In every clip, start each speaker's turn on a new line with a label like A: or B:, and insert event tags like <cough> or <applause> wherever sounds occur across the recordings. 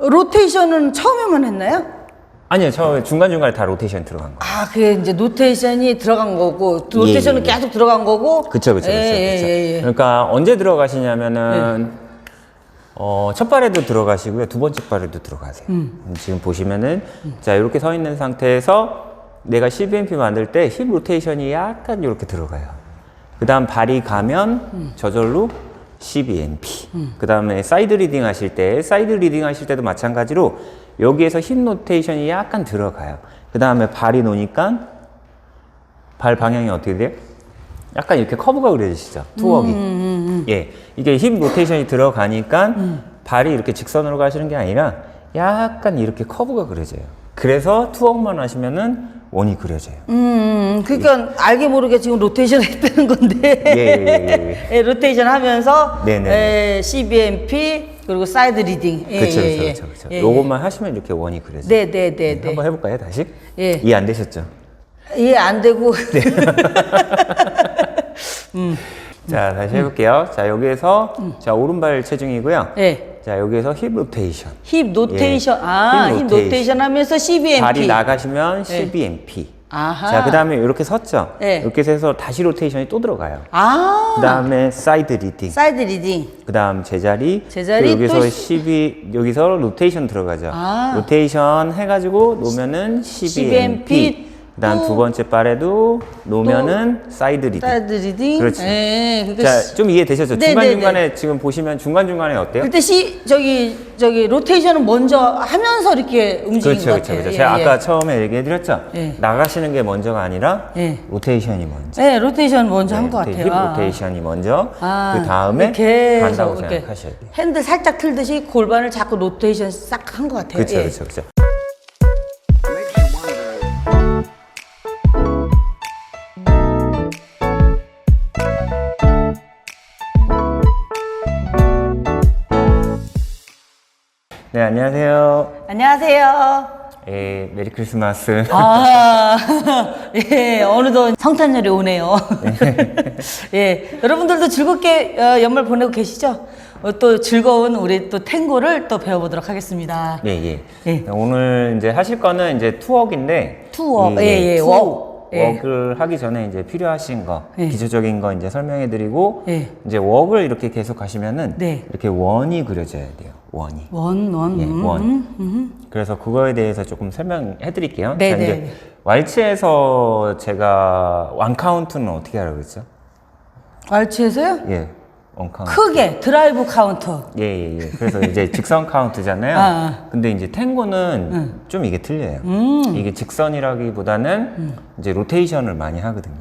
A: 로테이션은 처음에만 했나요?
B: 아니요, 저 중간중간에 다 로테이션 들어간 거.
A: 아, 그게 이제 노테이션이 들어간 거고, 로테이션은
B: 예, 예.
A: 계속 들어간 거고.
B: 그쵸, 그쵸, 그쵸.
A: 예, 예,
B: 그쵸.
A: 예, 예.
B: 그러니까 언제 들어가시냐면은, 어, 첫 발에도 들어가시고요. 두 번째 발에도 들어가세요.
A: 음.
B: 지금 보시면은, 자, 이렇게 서 있는 상태에서 내가 CBMP 만들 때 힙 로테이션이 약간 이렇게 들어가요. 그 다음 발이 가면
A: 음.
B: 저절로 CBMP. 그 다음에 사이드 리딩 하실 때, 사이드 리딩 하실 때도 마찬가지로 여기에서 힙 로테이션이 약간 들어가요. 그 다음에 발이 노니까 발 방향이 어떻게 돼요? 약간 이렇게 커브가 그려지시죠? 투워기. 예. 이게 힙 로테이션이 들어가니까 발이 이렇게 직선으로 가시는 게 아니라 약간 이렇게 커브가 그려져요. 그래서 투워만 하시면은 원이 그려져요.
A: 음, 그러니까 알게 모르게 지금 로테이션 <laughs> 했다는 건데.
B: 예, 예, 예, <laughs>
A: 예, 로테이션 하면서
B: 네네.
A: 예, CBMP 그리고 사이드 리딩. 예,
B: 그렇죠,
A: 예,
B: 그렇죠,
A: 예.
B: 그렇죠, 그렇죠.
A: 예,
B: 요것만 하시면 이렇게 원이 그려져요.
A: 네, 네, 네, 네.
B: 한번 해볼까요, 다시?
A: 예.
B: 이해 안 되셨죠?
A: 이해 안 되고. <laughs>
B: 네. 자, 다시 해볼게요. 자, 여기에서 자 오른발 체중이고요.
A: 예.
B: 자, 여기에서 힙 로테이션.
A: 힙 노테이션.
B: 예.
A: 아,
B: 힙
A: 힙
B: 로테이션.
A: 노테이션 하면서 CBMP.
B: 발이 나가시면 CBMP.
A: 아하.
B: 자, 그 다음에 이렇게 섰죠?
A: 네.
B: 이렇게 해서 다시 로테이션이 또 들어가요.
A: 아.
B: 그 다음에 사이드 리딩.
A: 사이드 리딩.
B: 그 다음 제자리.
A: 제자리
B: 또 여기서
A: 시-
B: 12, 여기서 로테이션 들어가죠.
A: 아.
B: 로테이션 해가지고 놓으면은 CBMP.
A: CBMP.
B: 그 다음
A: 또-
B: 두 번째 발에도 놓으면은 사이드 리딩.
A: 사이드 리딩.
B: 그렇지.
A: 예. 그러니까
B: 자,
A: 시-
B: 좀 이해되셨죠?
A: 네,
B: 중간 중간에 지금 보시면 중간 중간에 어때요?
A: 그때 시 저기 저기 로테이션은 먼저 하면서 이렇게 움직인
B: 그렇죠,
A: 것
B: 그렇죠,
A: 같아요.
B: 그렇죠.
A: 예,
B: 제가
A: 예.
B: 아까 처음에 얘기해드렸죠?
A: 예.
B: 나가시는 게 먼저가 아니라
A: 예.
B: 로테이션이 먼저.
A: 네, 로테이션 먼저 한것
B: 네,
A: 같아요.
B: 힙
A: 아.
B: 로테이션이 먼저,
A: 아,
B: 그 다음에
A: 계속
B: 간다고
A: 이렇게
B: 생각하셔야 돼요.
A: 핸들 살짝 틀듯이 골반을 자꾸 로테이션 싹 한 것 같아요.
B: 그렇죠,
A: 예.
B: 그렇죠, 그렇죠. 네, 안녕하세요.
A: 안녕하세요.
B: 예, 메리 크리스마스.
A: 아, <laughs> 예, 어느덧 성탄절이 오네요. <laughs> 예, 여러분들도 즐겁게 어, 연말 보내고 계시죠? 어, 또 즐거운 우리 또 탱고를 또 배워보도록 하겠습니다.
B: 예, 예.
A: 예.
B: 오늘 이제 하실 거는 이제 투웍인데.
A: 투웍,
B: 이,
A: 예, 예,
B: 투-
A: 웍. 예.
B: 웍을 하기 전에 이제 필요하신 거,
A: 예.
B: 기초적인 거 이제 설명해 드리고,
A: 예.
B: 이제 웍을 이렇게 계속 하시면은,
A: 네.
B: 이렇게 원이 그려져야 돼요. 원이.
A: 원, 원,
B: 예,
A: 음,
B: 원.
A: 음.
B: 그래서 그거에 대해서 조금 설명해 드릴게요.
A: 네,
B: 자,
A: 네,
B: 이제
A: 네.
B: 왈츠에서 제가 원 카운트는 어떻게 하라고 했죠?
A: 알츠에서요?
B: 예. 원 카운트.
A: 크게 드라이브 카운터.
B: 예, 예, 예. 그래서 이제 <laughs> 직선 카운트잖아요.
A: 아, 아.
B: 근데 이제 탱고는 좀 이게 틀려요.
A: 음.
B: 이게 직선이라기보다는 이제 로테이션을 많이 하거든요.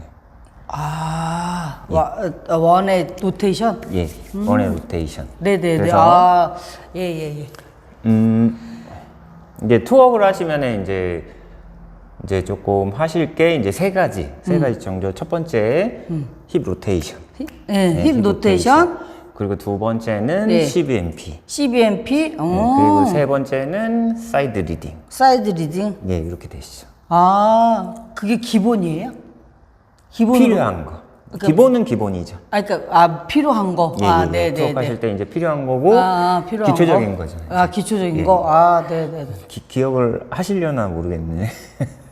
A: 아, 와, 어, 원의 로테이션?
B: 예, 원의 로테이션.
A: 네네네.
B: 그래서
A: 아, 예, 예, 예.
B: 음, 이제 투어를 하시면은 이제 이제 조금 하실 게 이제 세 가지, 세 가지 정도. 첫 번째 힙 로테이션.
A: 힙, 예,
B: 네,
A: 힙 로테이션,
B: 그리고 두 번째는
A: 네.
B: CBMP.
A: CBMP, 어,
B: 네, 그리고 세 번째는 사이드 리딩.
A: 사이드 리딩.
B: 예, 이렇게 되시죠.
A: 아, 그게 기본이에요? 기본으로?
B: 필요한 거. 기본은 기본이죠.
A: 아, 그러니까 아 필요한 거.
B: 예,
A: 아,
B: 예,
A: 네, 네, 네.
B: 때 이제 필요한 거고
A: 아, 필요한
B: 기초적인
A: 거?
B: 거죠.
A: 아, 기초적인
B: 예.
A: 거. 아, 네, 네. 네.
B: 기, 기억을 하시려나 모르겠네.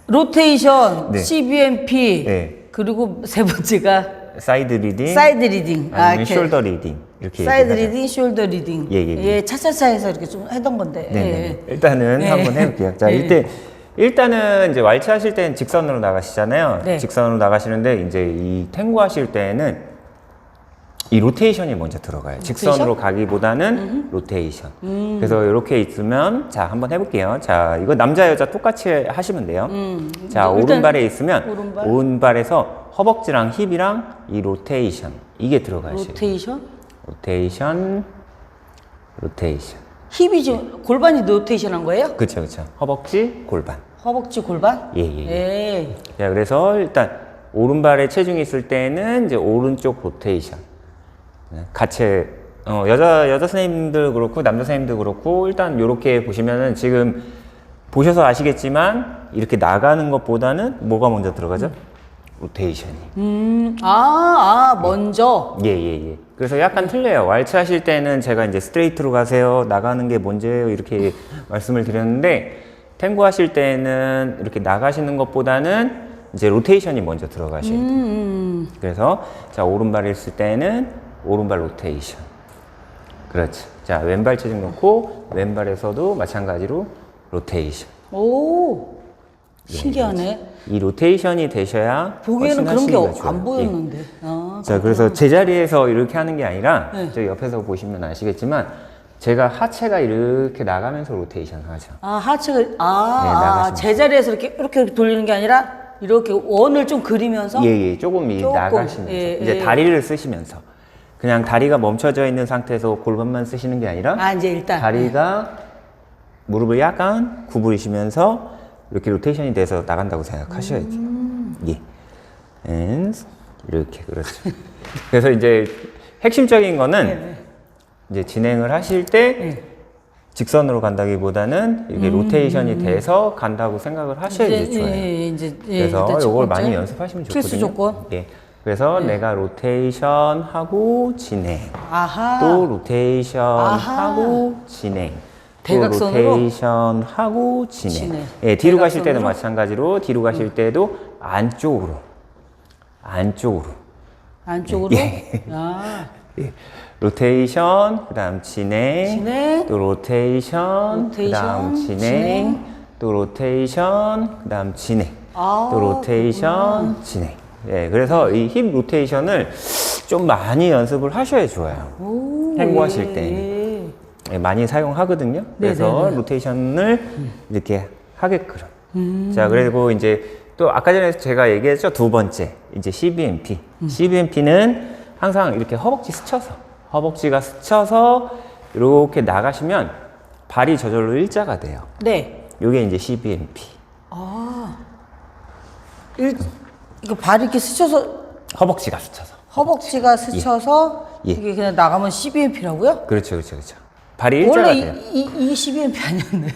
A: 로테이션,
B: 네.
A: CBMP,
B: 네.
A: 그리고 세 번째가
B: 사이드 리딩,
A: 사이드 리딩. 아,
B: 아니면
A: 이렇게.
B: 숄더 리딩 이렇게
A: 사이드
B: 얘기하죠.
A: 리딩, 숄더 리딩.
B: 예, 예, 예.
A: 차차차해서 이렇게 좀 하던 건데.
B: 네,
A: 예,
B: 네.
A: 예.
B: 일단은
A: 네.
B: 한번 해볼게요. 자,
A: 네.
B: 이때 일단은 이제 왈츠 하실 때는 직선으로 나가시잖아요.
A: 네.
B: 직선으로 나가시는데 이제 이 탱고 하실 때는 이 로테이션이 먼저 들어가요. 직선으로 가기보다는 로테이션.
A: 음.
B: 그래서 이렇게 있으면 자 한번 해볼게요. 자 이거 남자 여자 똑같이 하시면 돼요. 자
A: 음. 일단
B: 오른발에 있으면
A: 오른발.
B: 오른발에서 허벅지랑 힙이랑 이 로테이션 이게 들어가야 돼요.
A: 로테이션?
B: 로테이션, 로테이션.
A: 힙이 좀 골반이 로테이션 한 거예요?
B: 그렇죠, 그렇죠. 허벅지, 골반.
A: 허벅지 골반?
B: 예, 예,
A: 예.
B: 자, 그래서 일단 오른발에 체중이 있을 때는 이제 오른쪽 로테이션. 네, 같이 어, 여자 여자 선생님들 그렇고 남자 선생님들 그렇고 일단 이렇게 보시면은 지금 보셔서 아시겠지만 이렇게 나가는 것보다는 뭐가 먼저 들어가죠? 로테이션이.
A: 음, 아, 아, 먼저.
B: 예, 예, 예. 그래서 약간 틀려요. 왈츠 하실 때는 제가 이제 스트레이트로 가세요. 나가는 게 먼저예요. 이렇게 <laughs> 말씀을 드렸는데, 탱고 하실 때는 이렇게 나가시는 것보다는 이제 로테이션이 먼저 들어가셔야 돼요.
A: 음,
B: 그래서 자, 오른발을 쓸 때는 오른발 로테이션. 그렇죠. 자, 왼발 체중 놓고 왼발에서도 마찬가지로 로테이션.
A: 오, 신기하네.
B: 이 로테이션이 되셔야
A: 보기에는
B: 훨씬
A: 그런 게
B: 하시기가
A: 안
B: 좋아요.
A: 보였는데. 아,
B: 예. 자, 그래서 제자리에서 이렇게 하는 게 아니라
A: 네.
B: 저 옆에서 보시면 아시겠지만 제가 하체가 이렇게 나가면서 로테이션 하죠.
A: 아, 하체가, 아,
B: 네,
A: 아,
B: 나가시면
A: 제자리에서 이렇게, 이렇게 돌리는 게 아니라, 이렇게 원을 좀 그리면서.
B: 예, 예, 조금 이
A: 조금,
B: 나가시면서
A: 예,
B: 이제
A: 예.
B: 다리를 쓰시면서 그냥 다리가 멈춰져 있는 상태에서 골반만 쓰시는 게 아니라
A: 아, 이제 일단.
B: 다리가 무릎을 약간 구부리시면서 이렇게 로테이션이 돼서 나간다고 생각하셔야죠.
A: 음.
B: 예. and 이렇게 그렇죠. <laughs> 그래서 이제 핵심적인 거는
A: 네,
B: 이제 진행을 하실 때
A: 네.
B: 직선으로 간다기보다는 이게 로테이션이 돼서 간다고 생각을 하셔야
A: 음. 이제,
B: 돼 좋아요.
A: 예, 예, 이제, 예,
B: 그래서 이걸. 많이 연습하시면 좋거든요.
A: 필수 조건.
B: 예. 그래서 내가 로테이션 하고 진행.
A: 아하.
B: 또 로테이션
A: 아하.
B: 하고 진행. 또
A: 대각선으로?
B: 로테이션 하고 진행.
A: 진행.
B: 예, 뒤로 가실 때도
A: 대각선으로?
B: 마찬가지로 뒤로 가실 때도 안쪽으로. 안쪽으로.
A: 안쪽으로.
B: 예.
A: 아, <laughs>
B: 예. 로테이션, 그다음 진행,
A: 진행.
B: 또 로테이션,
A: 로테이션,
B: 그다음 진행,
A: 진행.
B: 또 로테이션, 그다음 진행,
A: 아,
B: 또 로테이션, 진행. 예, 그래서 이 힙 로테이션을 좀 많이 연습을 하셔야 좋아요.
A: 오,
B: 행보하실
A: 예,
B: 때.
A: 예.
B: 예, 많이 사용하거든요. 그래서 로테이션을 이렇게 하게끔.
A: 음.
B: 자, 그리고 이제 또 아까 전에 제가 얘기했죠. 두 번째. 이제 CBMP.
A: 음.
B: CBMP는 항상 이렇게 허벅지 스쳐서, 허벅지가 스쳐서 이렇게 나가시면 발이 저절로 일자가 돼요.
A: 네.
B: 요게 이제 CBMP.
A: 일, 이거 발이 이렇게 스쳐서
B: 허벅지가 스쳐서.
A: 허벅지가 스쳐서
B: 예.
A: 이게 그냥 나가면 CBMP라고요?
B: 그렇죠, 그렇죠, 그렇죠. 발이 일자가
A: 원래 이,
B: 돼요.
A: 이, 이 CBMP 아니었나요?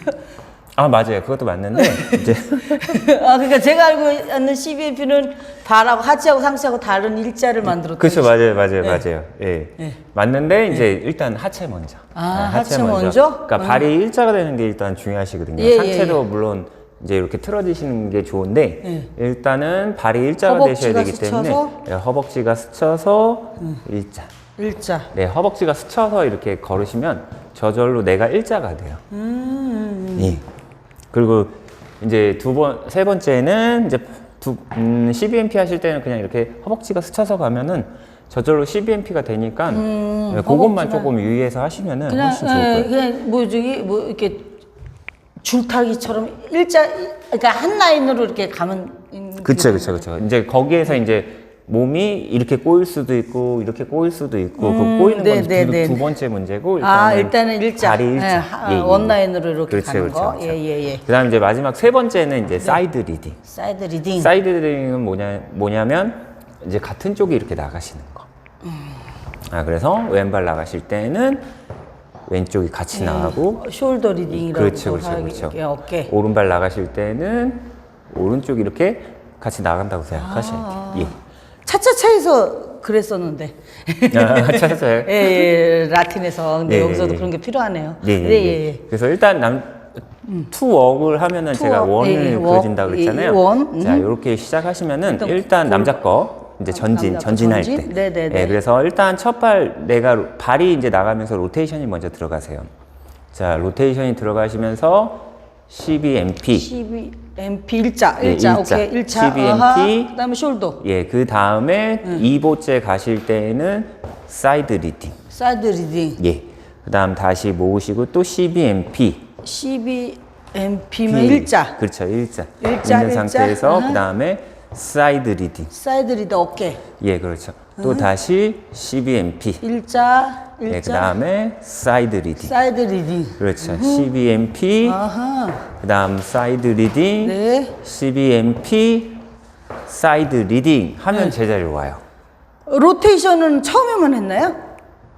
B: 아, 맞아요. 그것도 맞는데, 이제. <laughs>
A: 아, 그러니까 제가 알고 있는 CBMP는 발하고 하체하고 상체하고 다른 일자를 만들었던
B: 그렇죠, 맞아요,
A: 네.
B: 맞아요, 맞아요. 예. 맞는데 이제 일단 하체 먼저.
A: 아,
B: 네,
A: 하체 먼저?
B: 그러니까 발이 일자가 되는 게 일단 중요하시거든요.
A: 예,
B: 상체도 물론 이제 이렇게 틀어지시는 게 좋은데 일단은 발이 일자가 되셔야
A: 예. 허벅지가
B: 되기 때문에
A: 스쳐서?
B: 예, 허벅지가 스쳐서 일자.
A: 일자.
B: 네, 허벅지가 스쳐서 이렇게 걸으시면 저절로 내가 일자가 돼요.
A: 음.
B: 예. 그리고 이제 두 번, 세 번째는 이제 두, 음, CBMP 하실 때는 그냥 이렇게 허벅지가 스쳐서 가면은 저절로 CBMP가 되니까 네, 그것만
A: 음, 허벅지가-
B: 조금 유의해서 하시면은
A: 그냥
B: 훨씬 좋을
A: 예,
B: 거예요.
A: 그냥 뭐 저기 뭐 이렇게 줄타기처럼 일자 그러니까 한 라인으로 이렇게 가면
B: 그쵸, 그쵸, 그쵸. 이제 거기에서 이제 몸이 이렇게 꼬일 수도 있고 이렇게 꼬일 수도 있고 그 꼬이는
A: 네,
B: 건
A: 네,
B: 두,
A: 네,
B: 두
A: 네.
B: 번째 문제고 일단은
A: 아 일단은 일자,
B: 다리 일자.
A: 예, 하-
B: 예, 예.
A: 원라인으로 이렇게
B: 그렇죠,
A: 가는
B: 그렇죠,
A: 거,
B: 그렇죠.
A: 예예 예.
B: 그다음 이제 마지막 세 번째는 이제 사이드 리딩.
A: 사이드 리딩.
B: 사이드 리딩은 뭐냐 뭐냐면 이제 같은 쪽이 이렇게 나가시는 거. 아 그래서 왼발 나가실 때는 왼쪽이 같이 나가고
A: 숄더 리딩이라고
B: 그렇죠, 그렇죠,
A: 하기-
B: 그렇죠.
A: 이렇게 어깨.
B: 오른발 나가실 때는 오른쪽이 이렇게 같이 나간다고 생각하셔야
A: 아.
B: 돼요.
A: 차차차에서 그랬었는데.
B: 아, 차차차요? <laughs>
A: 예, 예, 라틴에서. 근데
B: 예, 예,
A: 여기서도
B: 예.
A: 그런 게 필요하네요.
B: 예, 예, 예.
A: 예. 예
B: 그래서 일단 남 음. 투웍을 하면은 투 제가 원을
A: 예, 예, 웍,
B: 그려진다 예, 그랬잖아요.
A: 원,
B: 자, 음. 이렇게 시작하시면은
A: 일단,
B: 일단, 그 남자 거 이제 전진, 전진할 때.
A: 네네네.
B: 그래서 일단 첫 발 내가 발이 이제 나가면서 로테이션이 먼저 들어가세요. 자, 로테이션이 들어가시면서 12MP.
A: 12, MP 일자,
B: 네,
A: 일자,
B: 1자.
A: 오케이, 일자.
B: CBMP.
A: 그다음에 숄더.
B: 예, 그 다음에 네. 이 2보째 가실 때는 사이드 리딩.
A: 사이드 리딩.
B: 예. 그다음 다시 모으시고 또 CBMP.
A: CBMP면 일자.
B: 그렇죠. 일자.
A: 일자,
B: 있는
A: 일자.
B: 상태에서
A: 아하.
B: 그다음에 사이드 리딩.
A: 사이드 리더 어깨.
B: 예, 그렇죠. 또 음. 다시 CBMP.
A: 1자.
B: 예, 그 다음에 사이드 리딩.
A: 사이드 리딩.
B: 그렇죠. CBMP.
A: 아하,
B: 그 다음 사이드 리딩.
A: 네.
B: CBMP. 사이드 리딩 하면
A: 네.
B: 제자리로 와요.
A: 로테이션은 처음에만 했나요?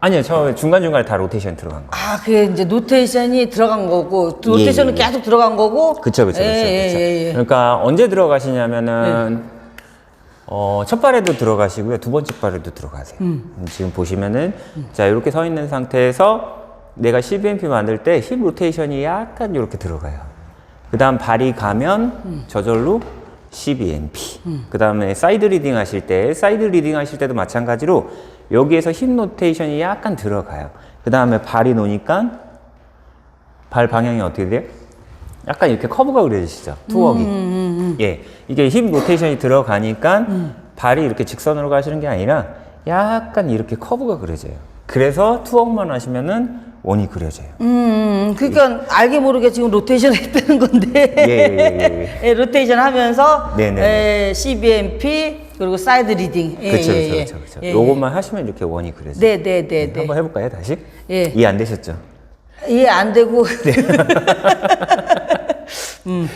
B: 아니요, 저 중간중간에 다 로테이션 들어간 거.
A: 아, 그게 이제 노테이션이 들어간 거고, 로테이션은
B: 예, 예.
A: 계속 들어간 거고.
B: 그쵸, 그쵸, 그쵸.
A: 예, 예,
B: 그쵸.
A: 예, 예.
B: 그러니까 언제 들어가시냐면은, 어, 첫 발에도 들어가시고요. 두 번째 발에도 들어가세요. 음, 지금 보시면은 자, 이렇게 서 있는 상태에서 내가 CBMP 만들 때 힙 로테이션이 약간 이렇게 들어가요. 그 다음 발이 가면 저절로 CBMP. 그 다음에 사이드 리딩 하실 때 사이드 리딩 하실 때도 마찬가지로 여기에서 힙 로테이션이 약간 들어가요. 그 다음에 발이 노니까 발 방향이 어떻게 돼요? 약간 이렇게 커브가 그려지시죠? 투워기. 예. 이게 힙 로테이션이 들어가니까 발이 이렇게 직선으로 가시는 게 아니라 약간 이렇게 커브가 그려져요. 그래서 투워만 하시면은 원이 그려져요.
A: 음, 그러니까 알게 모르게 지금 로테이션 <laughs> 했다는 건데.
B: 예, 예, 예,
A: 예, 로테이션 하면서
B: 네네.
A: 예, CBMP 그리고 사이드 리딩. 예,
B: 그렇죠,
A: 예,
B: 그렇죠,
A: 예.
B: 그렇죠, 그렇죠.
A: 예,
B: 요것만 하시면 이렇게 원이 그려져요.
A: 네, 네, 네, 네.
B: 한번 해볼까요, 다시?
A: 예.
B: 이해 안 되셨죠?
A: 이해 안 되고. <laughs>
B: 네.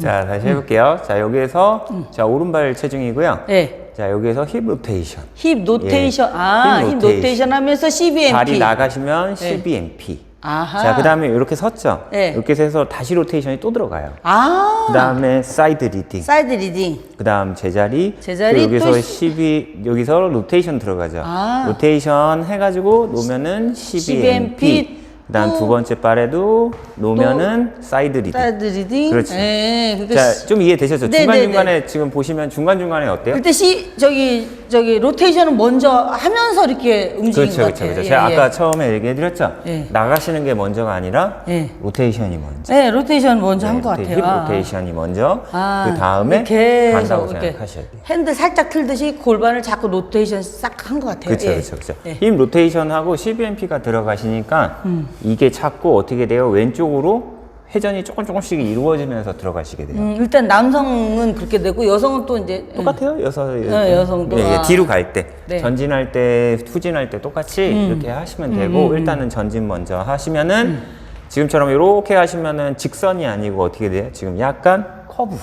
B: 자, 다시 해볼게요. 자, 여기에서 자 오른발 체중이고요.
A: 예.
B: 자, 여기에서 힙 로테이션.
A: 힙 노테이션.
B: 예.
A: 아, 힙힙
B: 노테이션.
A: 노테이션 하면서 CBMP.
B: 발이 나가시면 CBMP.
A: 아하.
B: 자, 그 다음에 이렇게 섰죠?
A: 네.
B: 이렇게 해서 다시 로테이션이 또 들어가요.
A: 아.
B: 그 다음에 사이드 리딩.
A: 사이드 리딩.
B: 그 다음 제자리.
A: 제자리,
B: 그리고
A: 또
B: 여기서
A: 시-
B: 12, 여기서 로테이션 들어가죠.
A: 아.
B: 로테이션 해가지고 놓으면은 CBMP.
A: CBMP.
B: 그 다음
A: 또-
B: 두 번째 발에도 놓으면은 사이드 리딩.
A: 사이드 리딩.
B: 그렇지.
A: 예. 그게
B: 자, 좀 이해되셨죠?
A: 네,
B: 중간중간에 지금 보시면 중간중간에 어때요?
A: 그때 시 저기 저기 로테이션은 먼저 하면서 이렇게 움직이는
B: 그렇죠,
A: 것
B: 그렇죠,
A: 같아요.
B: 그렇죠.
A: 예,
B: 제가
A: 예.
B: 아까 처음에 얘기해드렸죠?
A: 예.
B: 나가시는 게 먼저가 아니라
A: 예.
B: 로테이션이 먼저.
A: 네, 로테이션 먼저 한것
B: 네,
A: 같아요.
B: 힙
A: 아.
B: 로테이션이 먼저,
A: 아,
B: 그 다음에
A: 계속
B: 간다고
A: 이렇게
B: 생각하셔야 돼요.
A: 핸들 살짝 틀듯이 골반을 자꾸 로테이션 싹 한 것 같아요.
B: 그렇죠,
A: 예.
B: 그렇죠, 그렇죠.
A: 예.
B: 힙 로테이션하고 CBMP가 들어가시니까 이게 자꾸 어떻게 돼요? 왼쪽으로 회전이 조금 조금씩 이루어지면서 들어가시게 돼요.
A: 음, 일단 남성은 그렇게 되고 여성은 또 이제
B: 똑같아요, 여성.
A: 네, 여성도.
B: 예, 예,
A: 아.
B: 뒤로 갈 때,
A: 네. 음.
B: 전진할 때, 후진할 때 똑같이 이렇게 하시면 되고 일단은 전진 먼저 하시면은
A: 음.
B: 지금처럼 이렇게 하시면은 직선이 아니고 어떻게 돼요? 지금 약간 커브.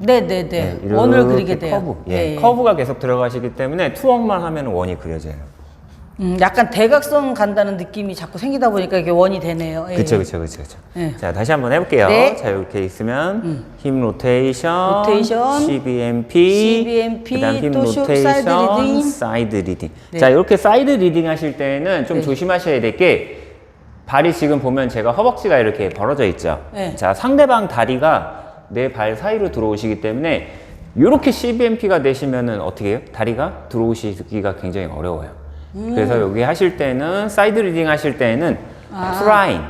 A: 네네네
B: 네, 이렇게
A: 원을 그리게 돼요.
B: 커브. 예,
A: 예.
B: 커브가 계속 들어가시기 때문에 투억만 하면 원이 그려져요.
A: 음, 약간 대각선 간다는 느낌이 자꾸 생기다 보니까 이게 원이 되네요. 예.
B: 그렇죠, 그렇죠, 그렇죠, 그렇죠.
A: 예.
B: 자, 다시 한번 해볼게요.
A: 네. 음.
B: 자, 이렇게 있으면 힘 로테이션,
A: 로테이션,
B: CBMP,
A: CBMP,
B: 그다음 힘
A: 또 쇼-
B: 로테이션,
A: 사이드 리딩.
B: 사이드 리딩.
A: 네.
B: 자, 이렇게 사이드 리딩 하실 때는 좀 조심하셔야 될 게 발이 지금 보면 제가 허벅지가 이렇게 벌어져 있죠.
A: 네.
B: 자, 상대방 다리가 내 발 사이로 들어오시기 때문에 이렇게 CBMP가 되시면은 어떻게 해요? 다리가 들어오시기가 굉장히 어려워요.
A: 음.
B: 그래서 여기 하실 때는 사이드 리딩 하실 때는 투라인,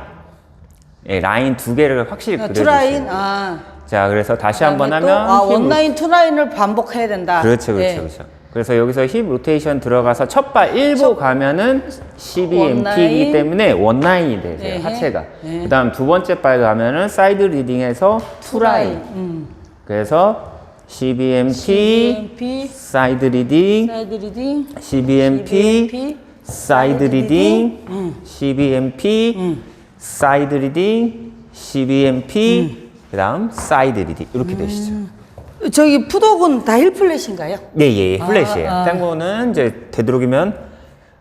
B: 예, 라인 두 개를 확실히
A: 아,
B: 그려주세요.
A: 투라인 아
B: 자, 그래서 다시 한번 하면
A: 또, 아,
B: 힙
A: 원라인 투라인을 반복해야 된다.
B: 그렇죠, 그렇죠,
A: 예.
B: 그렇죠. 그래서 여기서 힙 로테이션 들어가서 첫발 일보 가면은 CBMP이기
A: 원라인.
B: 때문에 원라인이 되세요,
A: 예.
B: 하체가.
A: 예.
B: 그 다음 두 번째 발 가면은 사이드 리딩에서 투라인.
A: 음.
B: 그래서 CBMP,
A: CBMP
B: 사이드 리딩,
A: 사이드 리딩
B: CBMP, 사이드 리딩, CBMP, 사이드 리딩, CBMP, 그다음 사이드 리딩 이렇게 되시죠.
A: 저기 푸독은 다 힐플랫인가요?
B: 예, 예, 플랫이에요.
A: 아.
B: 탱고는 이제 되도록이면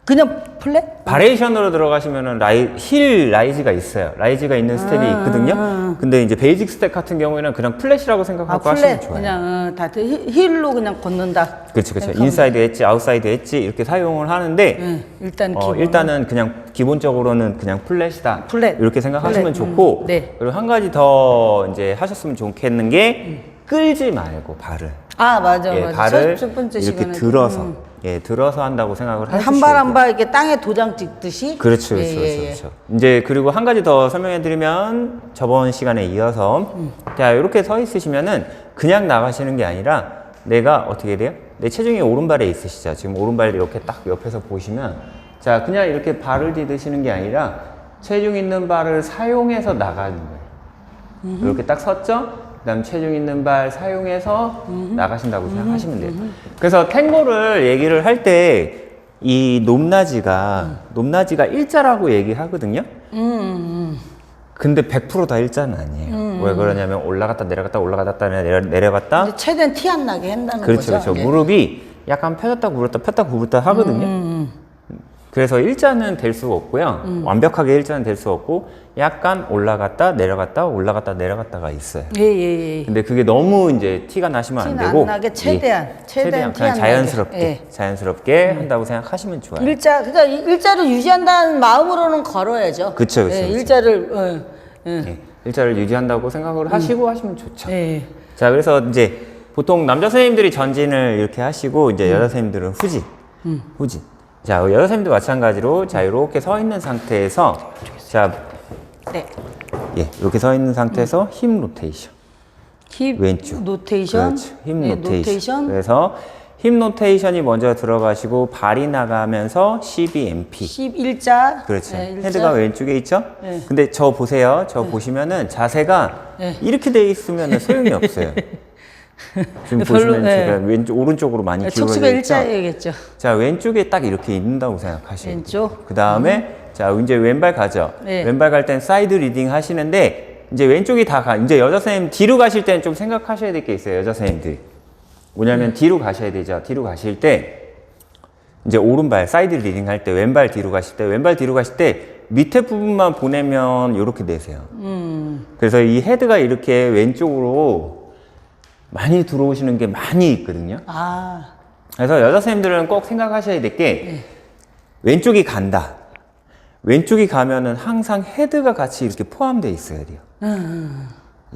A: 그냥 플랫?
B: 바레이션으로 들어가시면은 라이, 힐 라이즈가 있어요. 라이즈가 있는 스텝이
A: 아,
B: 있거든요. 근데 이제 베이직 스텝 같은 경우에는 그냥 플랫이라고
A: 아
B: 생각하고 하시면
A: 플랫
B: 좋아요.
A: 그냥 어, 다 힐- 힐로 그냥 걷는다.
B: 그렇죠, 그렇죠.
A: 생각하면
B: 인사이드 엣지, 아웃사이드 엣지 이렇게 사용을 하는데
A: 예, 일단
B: 어,
A: 기본.
B: 일단은 그냥 기본적으로는 그냥 플랫이다.
A: 플랫.
B: 이렇게 생각하시면
A: 플랫.
B: 좋고
A: 음, 네.
B: 그리고 한 가지 더 이제 하셨으면 좋겠는 게 끌지 말고 발을
A: 아 맞아
B: 예,
A: 맞아.
B: 발을
A: 첫, 첫 번째
B: 이렇게
A: 시간에
B: 들어서
A: 음.
B: 예 들어서 한다고 생각을 하시면
A: 한발 한 발 이렇게 땅에 도장 찍듯이.
B: 그렇죠, 그렇죠,
A: 예,
B: 그렇죠,
A: 예, 예.
B: 그렇죠. 이제 그리고 한 가지 더 설명해드리면 저번 시간에 이어서 자 이렇게 서 있으시면은 그냥 나가시는 게 아니라 내가 어떻게 돼요? 내 체중이 오른발에 있으시죠. 지금 오른발 이렇게 딱 옆에서 보시면 자 그냥 이렇게 발을 디드시는 게 아니라 체중 있는 발을 사용해서 나가는 거예요. 이렇게 딱 섰죠? 그다음 체중 있는 발 사용해서 나가신다고 생각하시면 돼요. 그래서 탱고를 얘기를 할 때 이 높낮이가 높낮이가 일자라고 얘기하거든요. 근데 100%다 일자는 아니에요. 왜 그러냐면 올라갔다 내려갔다 올라갔다 내려, 내려갔다.
A: 근데 최대한 티 안 나게 한다는
B: 그렇죠,
A: 거죠.
B: 그렇죠.
A: 예.
B: 무릎이 약간 펴졌다 구부렸다 폈다 구부렸다 하거든요. 그래서 일자는 될 수가 없고요.
A: 음.
B: 완벽하게 일자는 될 수 없고 약간 올라갔다 내려갔다 올라갔다 내려갔다가 있어요.
A: 예, 예, 예.
B: 근데 그게 너무 이제 티가 나시면 안
A: 티는 안
B: 되고
A: 나게 최대한,
B: 예,
A: 최대한 티
B: 그냥
A: 안
B: 자연스럽게.
A: 예.
B: 자연스럽게 한다고 생각하시면 좋아요.
A: 일자, 그러니까 이 일자를 유지한다는 마음으로는 걸어야죠.
B: 그쵸, 그쵸,
A: 예. 일자를, 어, 예.
B: 예, 일자를 유지한다고 생각을 하시고 하시면 좋죠.
A: 예.
B: 자, 그래서 이제 보통 남자 선생님들이 전진을 이렇게 하시고 이제 여자 선생님들은 후진, 후진. 자, 여자 선생님도 마찬가지로 자 이렇게 서 있는 상태에서 자,
A: 네.
B: 예, 이렇게 서 있는 상태에서 힙 로테이션.
A: 힙
B: 왼쪽.
A: 노테이션.
B: 그렇죠. 힙
A: 네,
B: 노테이션.
A: 노테이션.
B: 그래서 힙 노테이션이 먼저 들어가시고 발이 나가면서 12MP.
A: 11자.
B: 그렇죠.
A: 네, 일자.
B: 헤드가 왼쪽에 있죠?
A: 네.
B: 근데 저 보세요. 저 보시면은 자세가
A: 네.
B: 이렇게 돼 있으면 소용이 없어요. <laughs> 지금
A: 별로,
B: 보시면
A: 네.
B: 제가 왼쪽 오른쪽으로 많이
A: 척수가
B: 기울어져 있죠.
A: 일자야겠죠.
B: 자 왼쪽에 딱 이렇게 있는다고 생각하시면
A: 왼쪽.
B: 그 다음에 자 이제 왼발 가죠.
A: 네.
B: 왼발 갈 땐 사이드 리딩 하시는데 이제 왼쪽이 다 가. 이제 여자 선생님 뒤로 가실 때는 좀 생각하셔야 될 게 있어요. 여자 선생님들이. 뭐냐면 뒤로 가셔야 되죠. 뒤로 가실 때 이제 오른발 사이드 리딩 할 때 왼발 뒤로 가실 때 왼발 뒤로 가실 때 밑에 부분만 보내면 이렇게 되세요. 그래서 이 헤드가 이렇게 왼쪽으로 많이 들어오시는 게 많이 있거든요.
A: 아,
B: 그래서 여자 선생님들은 꼭 생각하셔야 될게 왼쪽이 간다. 왼쪽이 가면은 항상 헤드가 같이 이렇게 포함되어 있어야 돼요.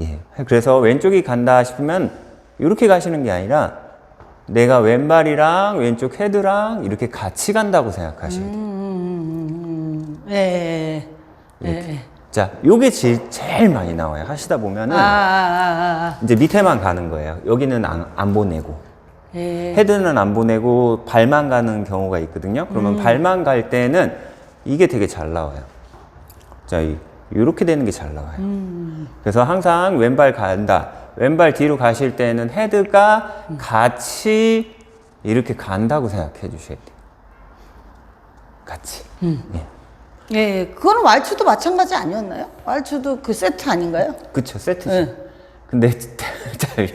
B: 예. 그래서 왼쪽이 간다 싶으면 이렇게 가시는 게 아니라 내가 왼발이랑 왼쪽 헤드랑 이렇게 같이 간다고 생각하셔야 돼요.
A: 예, 예, 예. 예.
B: 자, 요게 제일, 제일 많이 나와요. 하시다 보면은
A: 아, 아, 아, 아.
B: 이제 밑에만 가는 거예요. 여기는 안, 안 보내고.
A: 예.
B: 헤드는 안 보내고 발만 가는 경우가 있거든요. 그러면 발만 갈 때는 이게 되게 잘 나와요. 자, 이- 이렇게 되는 게 잘 나와요. 그래서 항상 왼발 간다. 왼발 뒤로 가실 때는 헤드가 같이 이렇게 간다고 생각해 주셔야 돼요. 같이. 예.
A: 예, 그거는 왈츠도 마찬가지 아니었나요? 왈츠도 그 세트 아닌가요?
B: 그쵸, 세트죠.
A: 예.
B: 근데 <laughs> 잘,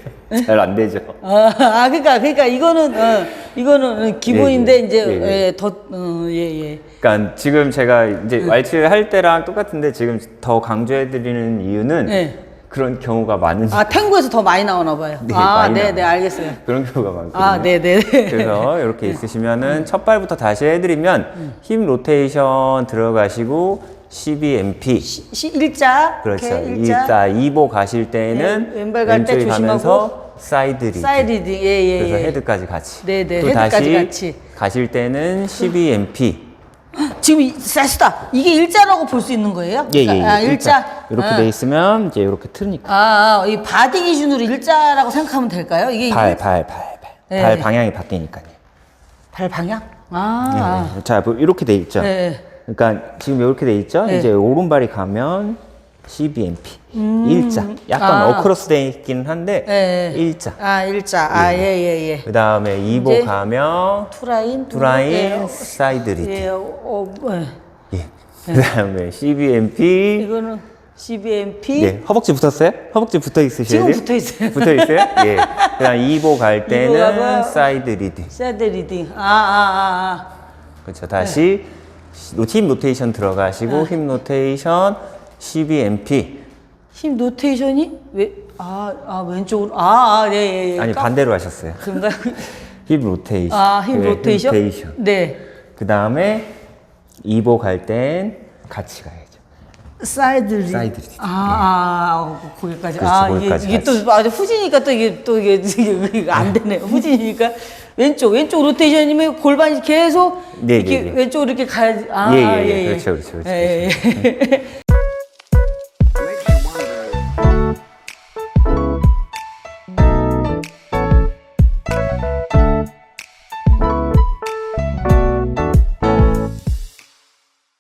B: 잘 안 되죠.
A: 아, 아, 그러니까, 그러니까 이거는, 어, 이거는 기본인데
B: 예, 예.
A: 이제
B: 예, 예.
A: 예, 더, 어, 예, 예.
B: 그러니까 지금 제가 이제 왈츠 할 때랑 똑같은데 지금 더 강조해 드리는 이유는
A: 네.
B: 그런 경우가 많으니까
A: 아, 탱고에서 더 많이 나오나 봐요. <laughs>
B: 네,
A: 아,
B: 많이
A: 네,
B: 나와요.
A: 네, 알겠어요.
B: 그런 경우가 많거든요.
A: 아, 네, 네, 네.
B: 그래서 이렇게 있으시면은 첫 발부터 다시 해드리면 힙 로테이션 들어가시고 12MP
A: 시, 일자.
B: 그렇죠.
A: 이렇게 일자.
B: 일자 2보 가실 때는
A: 네, 왼발 갈때
B: 왼쪽에
A: 조심하고
B: 가면서 사이드 리딩.
A: 사이드 리딩. 예, 예,
B: 그래서
A: 예.
B: 헤드까지 같이.
A: 네, 네,
B: 또
A: 헤드까지
B: 다시
A: 같이.
B: 가실 때는 12MP.
A: 지금 이- 사시다. 이게 일자라고 볼 수 있는 거예요?
B: 예, 예, 예.
A: 아, 일자.
B: 이렇게
A: 아.
B: 돼 있으면 이제 이렇게 트니까.
A: 아, 아, 이 바디 기준으로 일자라고 생각하면 될까요? 이게
B: 발,
A: 일-
B: 발, 발, 발.
A: 네.
B: 발 방향이 바뀌니까요.
A: 발 방향? 아,
B: 네. 자, 뭐 이렇게 돼 있죠.
A: 네.
B: 그러니까 지금 이렇게 돼 있죠.
A: 네.
B: 이제 오른발이 가면 CBMP 일자. 약간
A: 아.
B: 어크로스 돼 있긴 한데
A: 네.
B: 일자.
A: 아, 일자. 아, 예, 예, 예.
B: 그 다음에 2보
A: 이제
B: 가면
A: 투라인,
B: 투라인
A: 예,
B: 사이드 리드.
A: 예, 어, 예.
B: 예. 그 다음에 CBMP.
A: 이거는 CBMP.
B: 예. 허벅지 붙었어요? 허벅지 붙어 있으셔야
A: 지금
B: 돼요?
A: 붙어 있어요.
B: 붙어 있어요? 예. 그 다음 2보 갈 때는
A: 가면
B: 사이드 리드.
A: 세드 리딩. 아, 아, 아, 아.
B: 그렇죠. 다시 팀 로테이션 들어가시고 힙 로테이션 CBMP
A: 힘 노테이션이 왜? 아, 아 왼쪽으로. 아, 아, 네, 예, 예.
B: 아니
A: 깜-
B: 반대로 하셨어요.
A: 그런가요? <laughs>
B: 힙 로테이션.
A: 아, 힘
B: 네, 로테이션?
A: 네.
B: 그 다음에 2보 갈 땐 같이 가야죠.
A: 사이드 리.
B: 사이드 리딩.
A: 아, 아, 거기까지.
B: 그렇죠,
A: 아,
B: 거기까지
A: 이게, 이게 또 아, 후지니까 또 이게 또 이게, <laughs> 이게, 이게 안 되네. 후지니까 왼쪽 왼쪽 로테이션이면 골반이 계속
B: 네,
A: 이렇게
B: 네, 네.
A: 왼쪽으로 이렇게 가야지. 아,
B: 예, 예, 예. 그렇죠, 그렇죠, 그렇죠,
A: 예, 예. <laughs>